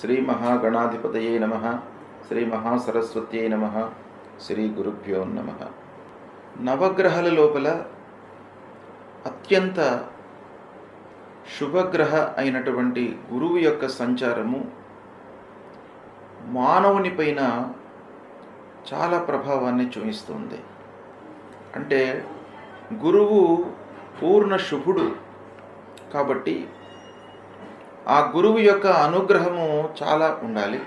శ్రీ మహాగణాధిపతయే నమ శ్రీ మహాసరస్వత్యై నమ శ్రీ గురుభ్యో నమ. నవగ్రహాల లోపల అత్యంత శుభగ్రహ అయినటువంటి గురువు యొక్క సంచారము మానవుని పైన చాలా ప్రభావాన్ని చూపిస్తుంది. అంటే గురువు పూర్ణ శుభుడు కాబట్టి ఆ గురువు యొక్క అనుగ్రహము చాలా ఉండాలి.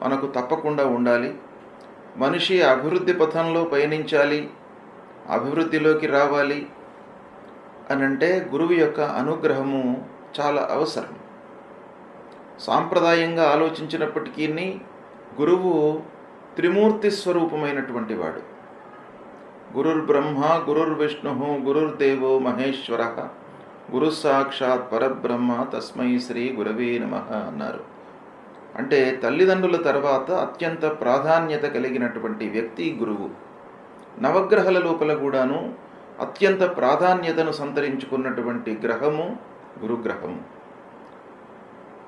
మనకు తప్పకుండా ఉండాలి. మనిషి అభివృద్ధి పథంలో పయనించాలి అభివృద్ధిలోకి రావాలి అని అంటే గురువు యొక్క అనుగ్రహము చాలా అవసరం. సాంప్రదాయంగా ఆలోచించినప్పటికీ గురువు త్రిమూర్తి స్వరూపమైనటువంటి వాడు. గురుర్ బ్రహ్మ గురుర్ గురుర్దేవో మహేశ్వర గురు సాక్షాత్ పరబ్రహ్మ తస్మై శ్రీ గురవే నమ అన్నారు. అంటే తల్లిదండ్రుల తర్వాత అత్యంత ప్రాధాన్యత కలిగినటువంటి వ్యక్తి గురువు. నవగ్రహాల లోపల కూడాను అత్యంత ప్రాధాన్యతను సంతరించుకున్నటువంటి గ్రహము గురుగ్రహము.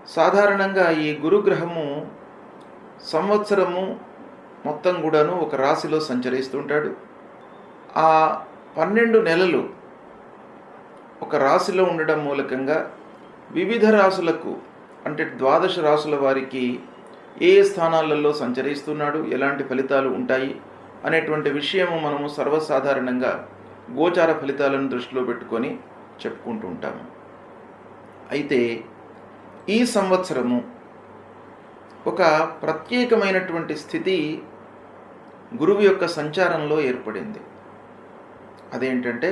సాధారణంగా ఈ గురుగ్రహము సంవత్సరము మొత్తం కూడాను ఒక రాశిలో సంచరిస్తుంటాడు. ఆ పన్నెండు నెలలు ఒక రాశిలో ఉండడం మూలకంగా వివిధ రాశులకు అంటే ద్వాదశ రాశుల వారికి ఏ ఏ స్థానాలలో సంచరిస్తున్నాడు ఎలాంటి ఫలితాలు ఉంటాయి అనేటువంటి విషయము మనము సర్వసాధారణంగా గోచార ఫలితాలను దృష్టిలో పెట్టుకొని చెప్పుకుంటూ ఉంటాము. అయితే ఈ సంవత్సరము ఒక ప్రత్యేకమైనటువంటి స్థితి గురువు యొక్క సంచారంలో ఏర్పడింది. అదేంటంటే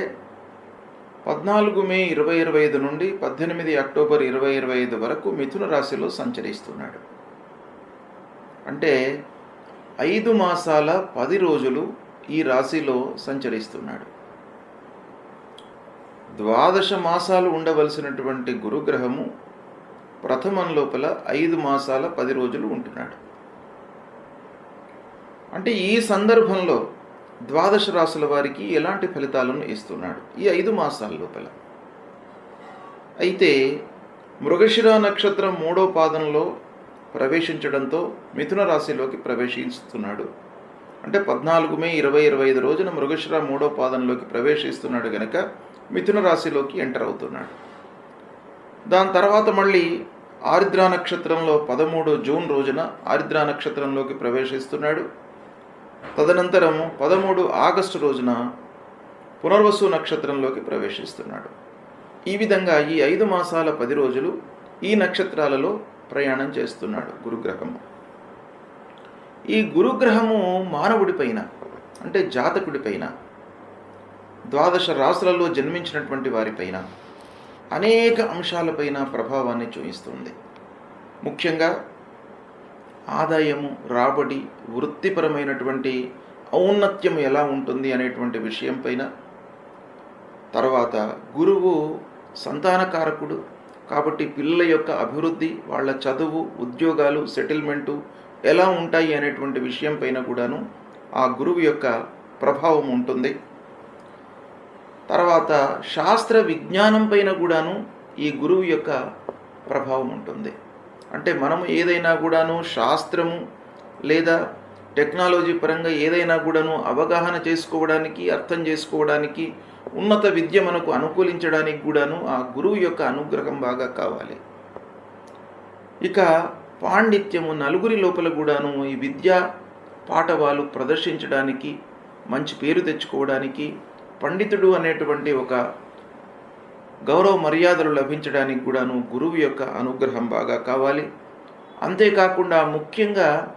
పద్నాలుగు మే ఇరవై ఇరవై ఐదు నుండి పద్దెనిమిది అక్టోబర్ ఇరవై ఇరవై ఐదు వరకు మిథున రాశిలో సంచరిస్తున్నాడు. అంటే ఐదు మాసాల పది రోజులు ఈ రాశిలో సంచరిస్తున్నాడు. ద్వాదశ మాసాలు ఉండవలసినటువంటి గురుగ్రహము ప్రథమం లోపల ఐదు మాసాల పది రోజులు ఉంటున్నాడు. అంటే ఈ సందర్భంలో ద్వాదశ రాసుల వారికి ఎలాంటి ఫలితాలను ఇస్తున్నాడు? ఈ ఐదు మాసాల లోపల. అయితే మృగశిర నక్షత్రం మూడో పాదంలో ప్రవేశించడంతో మిథున రాశిలోకి ప్రవేశిస్తున్నాడు. అంటే పద్నాలుగు మే ఇరవై ఇరవై ఐదు రోజున మృగశిర మూడో పాదంలోకి ప్రవేశిస్తున్నాడు గనక మిథున రాశిలోకి ఎంటర్ అవుతున్నాడు. దాని తర్వాత మళ్ళీ ఆరిద్రా నక్షత్రంలో పదమూడు జూన్ రోజున ఆరిద్రా నక్షత్రంలోకి ప్రవేశిస్తున్నాడు. తదనంతరం పదమూడు ఆగస్టు రోజున పునర్వసు నక్షత్రంలోకి ప్రవేశిస్తున్నాడు. ఈ విధంగా ఈ ఐదు మాసాల పది రోజులు ఈ నక్షత్రాలలో ప్రయాణం చేస్తున్నాడు గురుగ్రహము. ఈ గురుగ్రహము మానవుడిపైన అంటే జాతకుడిపైన ద్వాదశ రాసులలో జన్మించినటువంటి వారిపైన అనేక అంశాలపైన ప్రభావాన్ని చూపిస్తుంది ముఖ్యంగా ఆదాయము రాబడి వృత్తిపరమైనటువంటి ఔన్నత్యం ఎలా ఉంటుంది అనేటువంటి విషయం పైన తర్వాత గురువు సంతానకారకుడు కాబట్టి పిల్లల యొక్క అభివృద్ధి వాళ్ళ చదువు ఉద్యోగాలు సెటిల్మెంటు ఎలా ఉంటాయి అనేటువంటి విషయం పైన కూడాను ఆ గురువు యొక్క ప్రభావం ఉంటుంది. తర్వాత శాస్త్ర విజ్ఞానం పైన కూడాను ఈ గురువు యొక్క ప్రభావం ఉంటుంది. అంటే మనము ఏదైనా కూడాను శాస్త్రము లేదా టెక్నాలజీ పరంగా ఏదైనా కూడాను అవగాహన చేసుకోవడానికి అర్థం చేసుకోవడానికి ఉన్నత విద్య మనకు అనుకూలించడానికి కూడాను ఆ గురువు యొక్క అనుగ్రహం బాగా కావాలి. ఇక పాండిత్యము నలుగురి లోపల కూడాను ఈ విద్యా పాఠవాలు ప్రదర్శించడానికి మంచి పేరు తెచ్చుకోవడానికి పండితుడు అనేటువంటి ఒక గౌరవ మర్యాదలు లభించడానికి కూడాను గురువు యొక్క అనుగ్రహం బాగా కావాలి. అంతేకాకుండా ముఖ్యంగా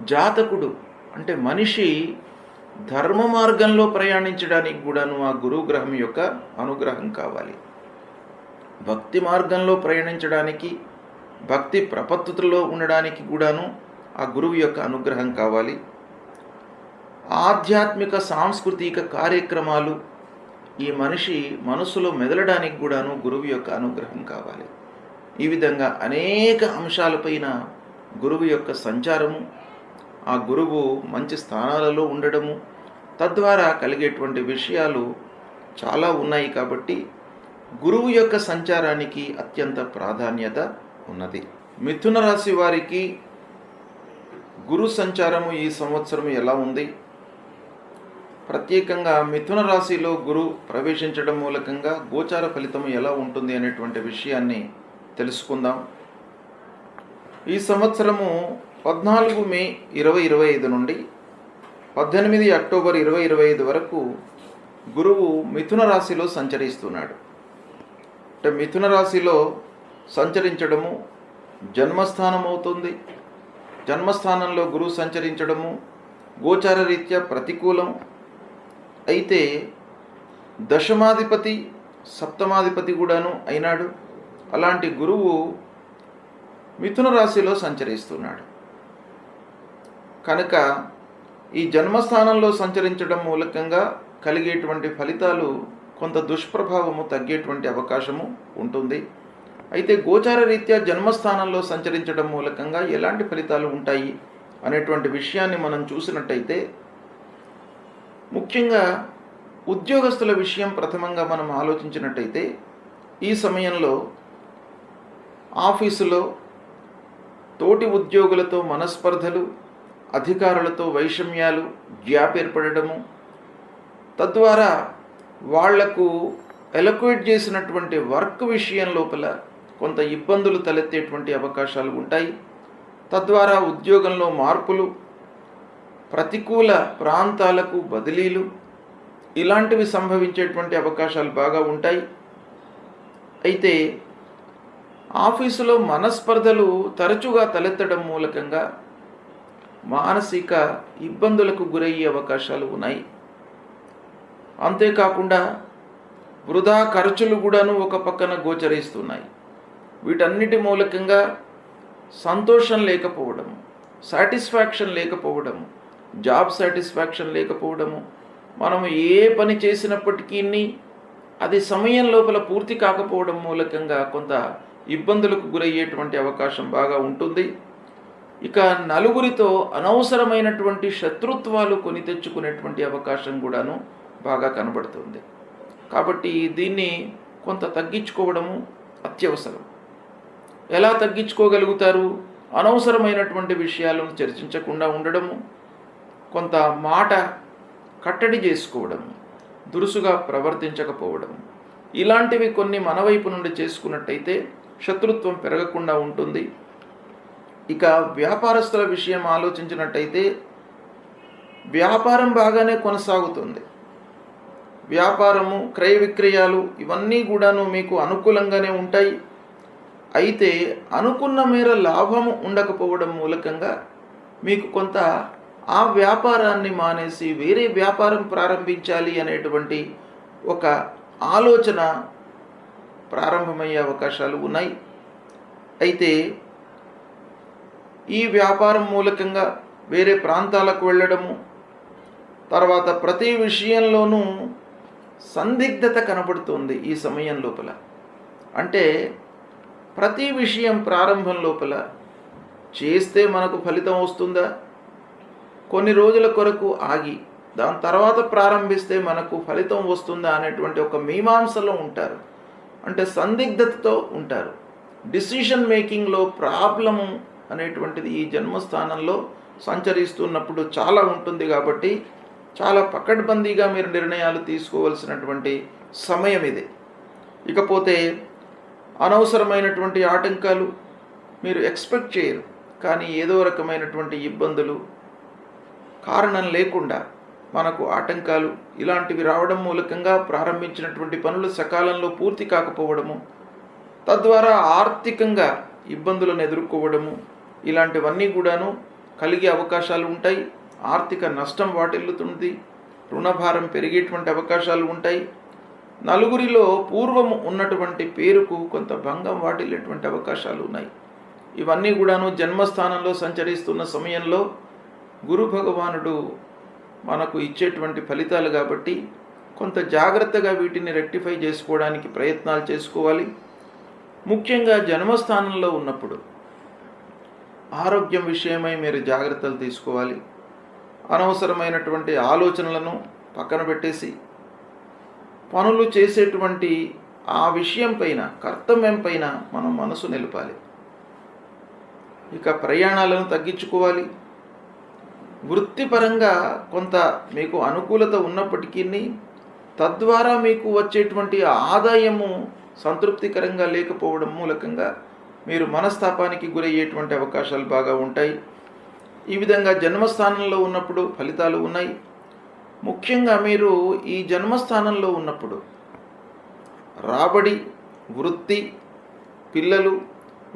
జాతకుడు అంటే మనిషి ధర్మ మార్గంలో ప్రయాణించడానికి కూడాను ఆ గురుగ్రహం యొక్క అనుగ్రహం కావాలి. భక్తి మార్గంలో ప్రయాణించడానికి భక్తి ప్రపత్తులో ఉండడానికి కూడాను ఆ గురువు యొక్క అనుగ్రహం కావాలి. ఆధ్యాత్మిక సాంస్కృతిక కార్యక్రమాలు ఈ మనిషి మనసులో మెదలడానికి కూడాను గురువు యొక్క అనుగ్రహం కావాలి. ఈ విధంగా అనేక అంశాలపైన గురువు యొక్క సంచారము ఆ గురువు మంచి స్థానాలలో ఉండడము తద్వారా కలిగేటువంటి విషయాలు చాలా ఉన్నాయి కాబట్టి గురువు యొక్క సంచారానికి అత్యంత ప్రాధాన్యత ఉన్నది. మిథున రాశి వారికి గురు సంచారము ఈ సంవత్సరం ఎలా ఉంది? ప్రత్యేకంగా మిథున రాశిలో గురు ప్రవేశించడం మూలకంగా గోచార ఫలితం ఎలా ఉంటుంది అనేటువంటి విషయాన్ని తెలుసుకుందాం. ఈ సంవత్సరము పద్నాలుగు మే ఇరవై ఇరవై ఐదు నుండి పద్దెనిమిది అక్టోబర్ ఇరవై ఇరవై ఐదు వరకు గురువు మిథున రాశిలో సంచరిస్తున్నాడు. అంటే మిథున రాశిలో సంచరించడము జన్మస్థానం అవుతుంది. జన్మస్థానంలో గురువు సంచరించడము గోచార రీత్యా ప్రతికూలం. అయితే దశమాధిపతి సప్తమాధిపతి కూడాను అయినాడు. అలాంటి గురువు మిథున రాశిలో సంచరిస్తున్నాడు. కనుక ఈ జన్మస్థానంలో సంచరించడం మూలకంగా కలిగేటువంటి ఫలితాలు కొంత దుష్ప్రభావము తగ్గేటువంటి అవకాశము ఉంటుంది. అయితే గోచార రీత్యా జన్మస్థానంలో సంచరించడం మూలకంగా ఎలాంటి ఫలితాలు ఉంటాయి అనేటువంటి విషయాన్ని మనం చూసినట్టయితే ముఖ్యంగా ఉద్యోగస్తుల విషయం ప్రథమంగా మనం ఆలోచించినట్టయితే ఈ సమయంలో ఆఫీసులో తోటి ఉద్యోగులతో మనస్పర్ధలు అధికారులతో వైషమ్యాలు గ్యాప్ ఏర్పడము తద్వారా వాళ్ళకు ఎలక్వేట్ చేసినటువంటి వర్క్ విషయం లోపల కొంత ఇబ్బందులు తలెత్తేటువంటి అవకాశాలు ఉంటాయి. తద్వారా ఉద్యోగంలో మార్పులు ప్రతికూల ప్రాంతాలకు బదిలీలు ఇలాంటివి సంభవించేటువంటి అవకాశాలు బాగా ఉంటాయి. అయితే ఆఫీసులో మనస్పర్ధలు తరచుగా తలెత్తడం మూలకంగా మానసిక ఇబ్బందులకు గురయ్యే అవకాశాలు ఉన్నాయి. అంతేకాకుండా వృధా ఖర్చులు కూడాను ఒక పక్కన గోచరిస్తున్నాయి. వీటన్నిటి మూలకంగా సంతోషం లేకపోవడం సాటిస్ఫాక్షన్ లేకపోవడము జాబ్ సాటిస్ఫాక్షన్ లేకపోవడము మనము ఏ పని చేసినప్పటికీ అది సమయం లోపల పూర్తి కాకపోవడం మూలకంగా కొంత ఇబ్బందులకు గురయ్యేటువంటి అవకాశం బాగా ఉంటుంది. ఇక నలుగురితో అనవసరమైనటువంటి శత్రుత్వాలు కొని తెచ్చుకునేటువంటి అవకాశం కూడాను బాగా కనబడుతుంది. కాబట్టి దీన్ని కొంత తగ్గించుకోవడము అత్యవసరం. ఎలా తగ్గించుకోగలుగుతారు? అనవసరమైనటువంటి విషయాలను చర్చించకుండా ఉండడము కొంత మాట కట్టడి చేసుకోవడం దురుసుగా ప్రవర్తించకపోవడం. ఇలాంటివి కొన్ని మన వైపు నుండి చేసుకున్నట్టయితే శత్రుత్వం పెరగకుండా ఉంటుంది. ఇక వ్యాపారస్తుల విషయం ఆలోచించినట్టయితే వ్యాపారం బాగానే కొనసాగుతుంది. వ్యాపారము క్రయ విక్రయాలు ఇవన్నీ కూడాను మీకు అనుకూలంగానే ఉంటాయి. అయితే అనుకున్న మేర లాభము ఉండకపోవడం మూలకంగా మీకు కొంత ఆ వ్యాపారాన్ని మానేసి వేరే వ్యాపారం ప్రారంభించాలి అనేటువంటి ఒక ఆలోచన ప్రారంభమయ్యే అవకాశాలు ఉన్నాయి. అయితే ఈ వ్యాపారం మూలకంగా వేరే ప్రాంతాలకు వెళ్ళడము తర్వాత ప్రతి విషయంలోనూ సందిగ్ధత కనబడుతుంది ఈ సమయం లోపల. అంటే ప్రతి విషయం ప్రారంభం లోపల చేస్తే మనకు ఫలితం వస్తుందా? కొన్ని రోజుల కొరకు ఆగి దాని తర్వాత ప్రారంభిస్తే మనకు ఫలితం వస్తుందా అనేటువంటి ఒక మీమాంసలో ఉంటారు. అంటే సందిగ్ధతతో ఉంటారు. డిసిషన్ మేకింగ్లో ప్రాబ్లము అనేటువంటిది ఈ జన్మస్థానంలో సంచరిస్తున్నప్పుడు చాలా ఉంటుంది కాబట్టి చాలా పకడ్బందీగా మీరు నిర్ణయాలు తీసుకోవలసినటువంటి సమయం ఇది. ఇకపోతే అనవసరమైనటువంటి ఆటంకాలు మీరు ఎక్స్పెక్ట్ చేయరు. కానీ ఏదో రకమైనటువంటి ఇబ్బందులు కారణం లేకుండా మనకు ఆటంకాలు ఇలాంటివి రావడం మూలకంగా ప్రారంభించినటువంటి పనులు సకాలంలో పూర్తి కాకపోవడము తద్వారా ఆర్థికంగా ఇబ్బందులను ఎదుర్కోవడము ఇలాంటివన్నీ కూడాను కలిగే అవకాశాలు ఉంటాయి. ఆర్థిక నష్టం వాటిల్లుతుంది రుణభారం పెరిగేటువంటి అవకాశాలు ఉంటాయి. నలుగురిలో పూర్వము ఉన్నటువంటి పేరుకు కొంత భంగం వాటిల్లేటువంటి అవకాశాలు ఉన్నాయి. ఇవన్నీ కూడాను జన్మస్థానంలో సంచరిస్తున్న సమయంలో గురు భగవానుడు మనకు ఇచ్చేటువంటి ఫలితాలు కాబట్టి కొంత జాగ్రత్తగా వీటిని రెక్టిఫై చేసుకోవడానికి ప్రయత్నాలు చేసుకోవాలి. ముఖ్యంగా జన్మస్థానంలో ఉన్నప్పుడు ఆరోగ్యం విషయమై మీరు జాగ్రత్తలు తీసుకోవాలి. అనవసరమైనటువంటి ఆలోచనలను పక్కన పెట్టేసి పనులు చేసేటువంటి ఆ విషయం పైన కర్తవ్యం పైన మనం మనసు నిలపాలి. ఇక ప్రయాణాలను తగ్గించుకోవాలి. వృత్తిపరంగా కొంత మీకు అనుకూలత ఉన్నప్పటికీ తద్వారా మీకు వచ్చేటువంటి ఆదాయము సంతృప్తికరంగా లేకపోవడం మూలకంగా మీరు మనస్తాపానికి గురయ్యేటువంటి అవకాశాలు బాగా ఉంటాయి. ఈ విధంగా జన్మస్థానంలో ఉన్నప్పుడు ఫలితాలు ఉన్నాయి. ముఖ్యంగా మీరు ఈ జన్మస్థానంలో ఉన్నప్పుడు రాబడి వృత్తి పిల్లలు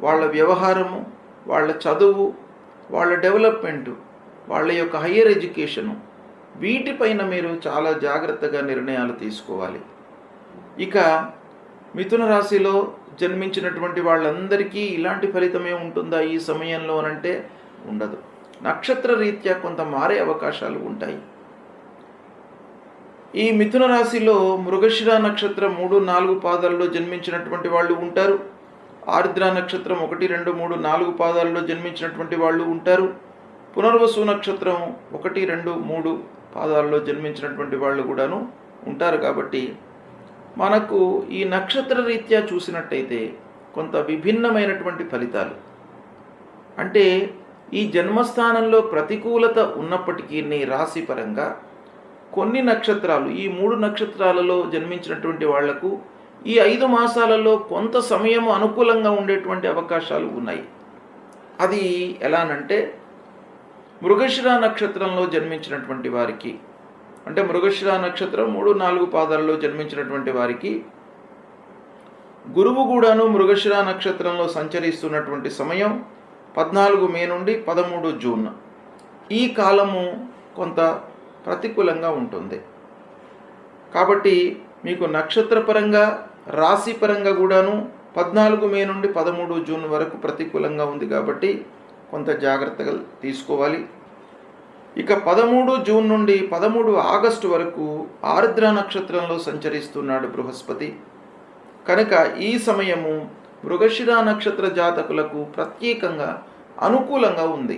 వాళ్ళ వ్యవహారము వాళ్ళ చదువు వాళ్ళ డెవలప్మెంటు వాళ్ళ యొక్క హయ్యర్ ఎడ్యుకేషను వీటిపైన మీరు చాలా జాగ్రత్తగా నిర్ణయాలు తీసుకోవాలి. ఇక మిథున రాశిలో జన్మించినటువంటి వాళ్ళందరికీ ఇలాంటి ఫలితమే ఉంటుందా ఈ సమయంలో అనంటే ఉండదు. నక్షత్ర రీత్యా కొంత మారే అవకాశాలు ఉంటాయి. ఈ మిథున రాశిలో మృగశిర నక్షత్రం మూడు నాలుగు పాదాల్లో జన్మించినటువంటి వాళ్ళు ఉంటారు. ఆర్ద్ర నక్షత్రం ఒకటి రెండు మూడు నాలుగు పాదాల్లో జన్మించినటువంటి వాళ్ళు ఉంటారు. పునర్వసు నక్షత్రం ఒకటి రెండు మూడు పాదాల్లో జన్మించినటువంటి వాళ్ళు కూడాను ఉంటారు కాబట్టి మనకు ఈ నక్షత్ర రీత్యా చూసినట్టయితే కొంత విభిన్నమైనటువంటి ఫలితాలు. అంటే ఈ జన్మస్థానంలో ప్రతికూలత ఉన్నప్పటికీ నీ రాశి పరంగా కొన్ని నక్షత్రాలు ఈ మూడు నక్షత్రాలలో జన్మించినటువంటి వాళ్ళకు ఈ ఐదు మాసాలలో కొంత సమయం అనుకూలంగా ఉండేటువంటి అవకాశాలు ఉన్నాయి. అది ఎలానంటే మృగశిర నక్షత్రంలో జన్మించినటువంటి వారికి అంటే మృగశిర నక్షత్రం మూడు నాలుగు పాదాలలో జన్మించినటువంటి వారికి గురువు కూడాను మృగశిర నక్షత్రంలో సంచరిస్తున్నటువంటి సమయం పద్నాలుగు మే నుండి పదమూడు జూన్. ఈ కాలము కొంత ప్రతికూలంగా ఉంటుంది. కాబట్టి మీకు నక్షత్రపరంగా రాశిపరంగా కూడాను పద్నాలుగు మే నుండి పదమూడు జూన్ వరకు ప్రతికూలంగా ఉంది కాబట్టి కొంత జాగ్రత్తగా తీసుకోవాలి. ఇక పదమూడు జూన్ నుండి పదమూడు ఆగస్టు వరకు ఆర్ద్ర నక్షత్రంలో సంచరిస్తున్నాడు బృహస్పతి. కనుక ఈ సమయము మృగశిర నక్షత్ర జాతకులకు ప్రత్యేకంగా అనుకూలంగా ఉంది.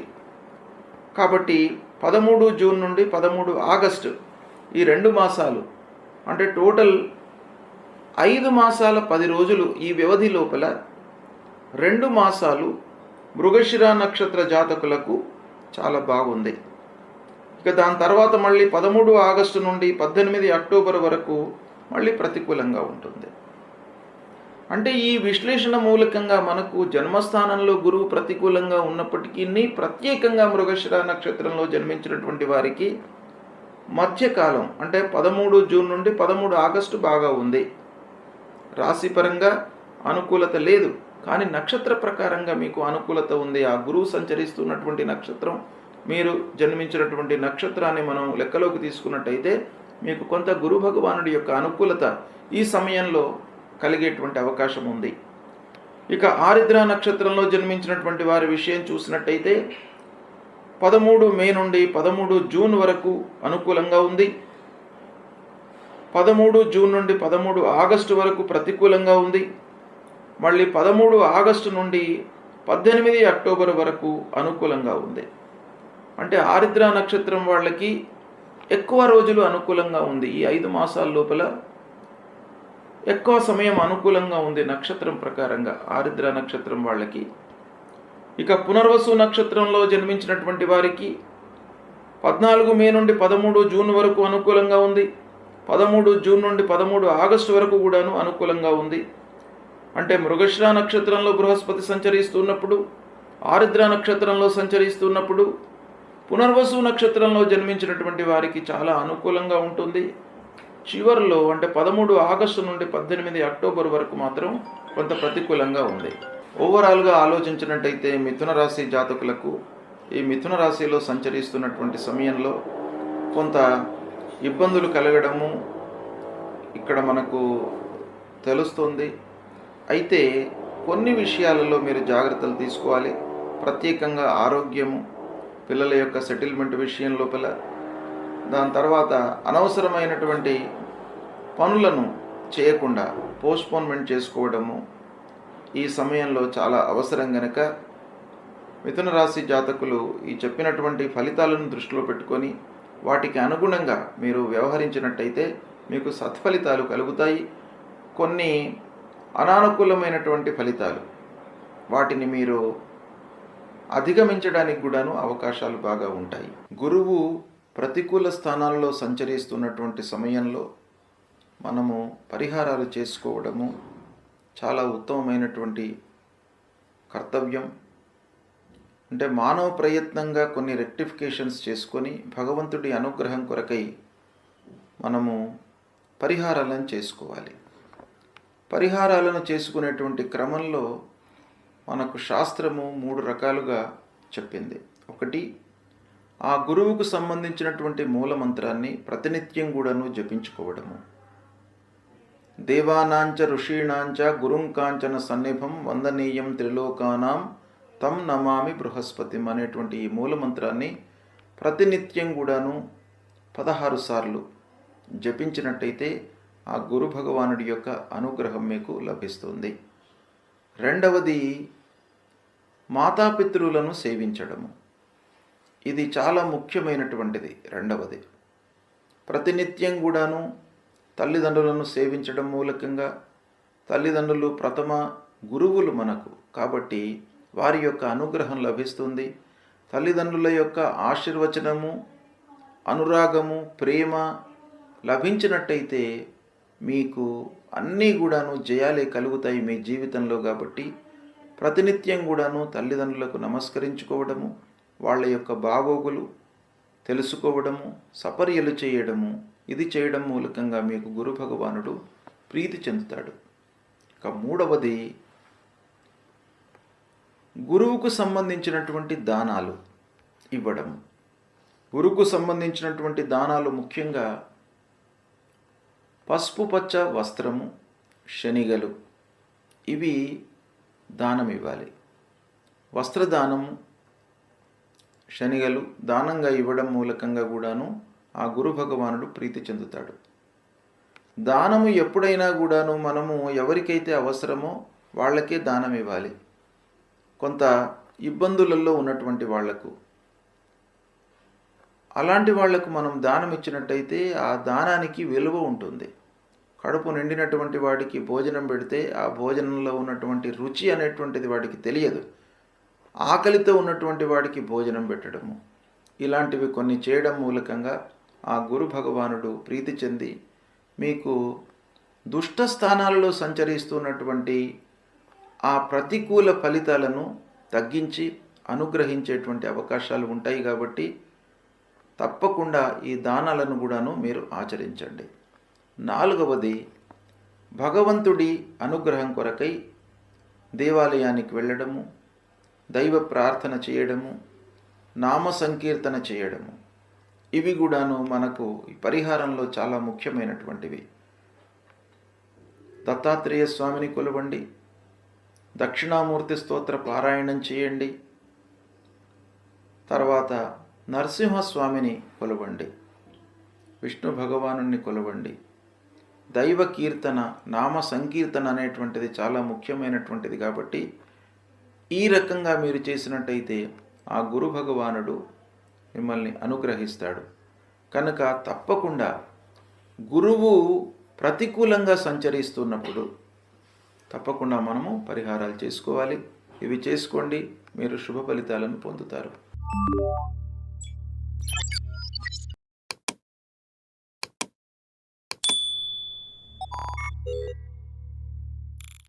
కాబట్టి పదమూడు జూన్ నుండి పదమూడు ఆగస్టు ఈ రెండు మాసాలు అంటే టోటల్ ఐదు మాసాల పది రోజులు ఈ వ్యవధి లోపల రెండు మాసాలు మృగశిర నక్షత్ర జాతకులకు చాలా బాగుంది. ఇక దాని తర్వాత మళ్ళీ పదమూడు ఆగస్టు నుండి పద్దెనిమిది అక్టోబర్ వరకు మళ్ళీ ప్రతికూలంగా ఉంటుంది. అంటే ఈ విశ్లేషణ మూలకంగా మనకు జన్మస్థానంలో గురువు ప్రతికూలంగా ఉన్నప్పటికీ ప్రత్యేకంగా మృగశిర నక్షత్రంలో జన్మించినటువంటి వారికి మధ్యకాలం అంటే పదమూడు జూన్ నుండి పదమూడు ఆగస్టు బాగా ఉంది. రాశిపరంగా అనుకూలత లేదు. కానీ నక్షత్ర ప్రకారంగా మీకు అనుకూలత ఉంది. ఆ గురువు సంచరిస్తున్నటువంటి నక్షత్రం మీరు జన్మించినటువంటి నక్షత్రాన్ని మనం లెక్కలోకి తీసుకున్నట్టయితే మీకు కొంత గురు భగవానుడి యొక్క అనుకూలత ఈ సమయంలో కలిగేటువంటి అవకాశం ఉంది. ఇక ఆరిద్ర నక్షత్రంలో జన్మించినటువంటి వారి విషయం చూసినట్టయితే పదమూడు మే నుండి పదమూడు జూన్ వరకు అనుకూలంగా ఉంది. పదమూడు జూన్ నుండి పదమూడు ఆగస్టు వరకు ప్రతికూలంగా ఉంది. మళ్ళీ పదమూడు ఆగస్టు నుండి పద్దెనిమిది అక్టోబర్ వరకు అనుకూలంగా ఉంది. అంటే ఆరిద్ర నక్షత్రం వాళ్ళకి ఎక్కువ రోజులు అనుకూలంగా ఉంది. ఈ ఐదు మాసాల లోపల ఎక్కువ సమయం అనుకూలంగా ఉంది నక్షత్రం ప్రకారంగా ఆరిద్ర నక్షత్రం వాళ్ళకి. ఇక పునర్వసు నక్షత్రంలో జన్మించినటువంటి వారికి పద్నాలుగు మే నుండి పదమూడు జూన్ వరకు అనుకూలంగా ఉంది. పదమూడు జూన్ నుండి పదమూడు ఆగస్టు వరకు కూడాను అనుకూలంగా ఉంది. అంటే మృగశ్ర నక్షత్రంలో బృహస్పతి సంచరిస్తున్నప్పుడు ఆరిద్ర నక్షత్రంలో సంచరిస్తున్నప్పుడు పునర్వసు నక్షత్రంలో జన్మించినటువంటి వారికి చాలా అనుకూలంగా ఉంటుంది. చివరిలో అంటే పదమూడు ఆగస్టు నుండి పద్దెనిమిది అక్టోబర్ వరకు మాత్రం కొంత ప్రతికూలంగా ఉంది. ఓవరాల్గా ఆలోచించినట్టయితే మిథున రాశి జాతకులకు ఈ మిథున రాశిలో సంచరిస్తున్నటువంటి సమయంలో కొంత ఇబ్బందులు కలగడము ఇక్కడ మనకు తెలుస్తుంది. అయితే కొన్ని విషయాలలో మీరు జాగ్రత్తలు తీసుకోవాలి. ప్రత్యేకంగా ఆరోగ్యము పిల్లల యొక్క సెటిల్మెంట్ విషయం లోపల. దాని తర్వాత అనవసరమైనటువంటి పనులను చేయకుండా పోస్ట్పోన్మెంట్ చేసుకోవడము ఈ సమయంలో చాలా అవసరం గనక. మిథున రాశి జాతకులు ఈ చెప్పినటువంటి ఫలితాలను దృష్టిలో పెట్టుకొని వాటికి అనుగుణంగా మీరు వ్యవహరించినట్టయితే మీకు సత్ఫలితాలు కలుగుతాయి. కొన్ని అనానుకూలమైనటువంటి ఫలితాలు. వాటిని మీరు అధిగమించడానికి కూడాను అవకాశాలు బాగా ఉంటాయి. గురువు ప్రతికూల స్థానాల్లో సంచరిస్తున్నటువంటి సమయంలో మనము పరిహారాలు చేసుకోవడము చాలా ఉత్తమమైనటువంటి కర్తవ్యం. అంటే మానవ ప్రయత్నంగా కొన్ని రెక్టిఫికేషన్స్ చేసుకొని భగవంతుడి అనుగ్రహం కొరకై మనము పరిహారాలను చేసుకోవాలి. పరిహారాలను చేసుకునేటువంటి క్రమంలో మనకు శాస్త్రము మూడు రకాలుగా చెప్పింది. ఒకటి ఆ గురువుకు సంబంధించినటువంటి మూలమంత్రాన్ని ప్రతినిత్యం కూడాను జపించుకోవడము. దేవానాంచ ఋషీణాంచ గురుంకాంచన సన్నిభం వందనీయం త్రిలోకానాం తం నమామి బృహస్పతిం అనేటువంటి ఈ మూలమంత్రాన్ని ప్రతినిత్యం కూడాను పదహారు సార్లు జపించినట్టయితే ఆ గురు భగవానుడి యొక్క అనుగ్రహం మీకు లభిస్తుంది. రెండవది మాతాపితృలను సేవించడము. ఇది చాలా ముఖ్యమైనటువంటిది రెండవది. ప్రతినిత్యం కూడాను తల్లిదండ్రులను సేవించడం మూలకంగా తల్లిదండ్రులు ప్రథమ గురువులు మనకు. కాబట్టి వారి యొక్క అనుగ్రహం లభిస్తుంది. తల్లిదండ్రుల యొక్క ఆశీర్వచనము అనురాగము ప్రేమ లభించినట్టయితే మీకు అన్నీ కూడాను జయాలే కలుగుతాయి మీ జీవితంలో కాబట్టి ప్రతినిత్యం కూడాను తల్లిదండ్రులకు నమస్కరించుకోవడము వాళ్ళ యొక్క బాగోగులు తెలుసుకోవడము సపర్యలు చేయడము ఇది చేయడం మూలకంగా మీకు గురు భగవానుడు ప్రీతి చెందుతాడు. ఇక మూడవది గురువుకు సంబంధించినటువంటి దానాలు ఇవ్వడం గురువుకు సంబంధించినటువంటి దానాలు ముఖ్యంగా పసుపు పచ్చ వస్త్రము శనిగలు. ఇవి దానం ఇవ్వాలి వస్త్రదానము శనిగలు దానంగా ఇవ్వడం మూలకంగా కూడాను ఆ గురు భగవానుడు ప్రీతి చెందుతాడు. దానము ఎప్పుడైనా కూడాను మనము ఎవరికైతే అవసరమో వాళ్ళకే దానం ఇవ్వాలి కొంత ఇబ్బందులలో ఉన్నటువంటి వాళ్ళకు అలాంటి వాళ్ళకు మనం దానం ఇచ్చినట్టయితే ఆ దానానికి విలువ ఉంటుంది. కడుపు నిండినటువంటి వాడికి భోజనం పెడితే ఆ భోజనంలో ఉన్నటువంటి రుచి అనేటువంటిది వాడికి తెలియదు. ఆకలితో ఉన్నటువంటి వాడికి భోజనం పెట్టడము. ఇలాంటివి కొన్ని చేయడం మూలకంగా ఆ గురు భగవానుడు ప్రీతి చెంది మీకు దుష్ట స్థానాలలో సంచరిస్తున్నటువంటి ఆ ప్రతికూల ఫలితాలను తగ్గించి అనుగ్రహించేటువంటి అవకాశాలు ఉంటాయి కాబట్టి తప్పకుండా ఈ దానాలను కూడాను మీరు ఆచరించండి. నాలుగవది భగవంతుడి అనుగ్రహం కొరకై దేవాలయానికి వెళ్ళడము దైవ ప్రార్థన చేయడము నామ సంకీర్తన చేయడము. ఇవి కూడాను మనకు పరిహారంలో చాలా ముఖ్యమైనటువంటివి. దత్తాత్రేయ స్వామిని కొలవండి. దక్షిణామూర్తి స్తోత్ర పారాయణం చేయండి. తర్వాత నరసింహస్వామిని కొలవండి. విష్ణు భగవాను కొలవండి. దైవ కీర్తన నామ సంకీర్తన అనేటువంటిది చాలా ముఖ్యమైనటువంటిది కాబట్టి ఈ రకంగా మీరు చేసినట్టయితే ఆ గురు భగవానుడు మిమ్మల్ని అనుగ్రహిస్తాడు. కనుక తప్పకుండా గురువు ప్రతికూలంగా సంచరిస్తున్నప్పుడు తప్పకుండా మనము పరిహారాలు చేసుకోవాలి. ఇవి చేసుకోండి మీరు శుభ ఫలితాలను పొందుతారు.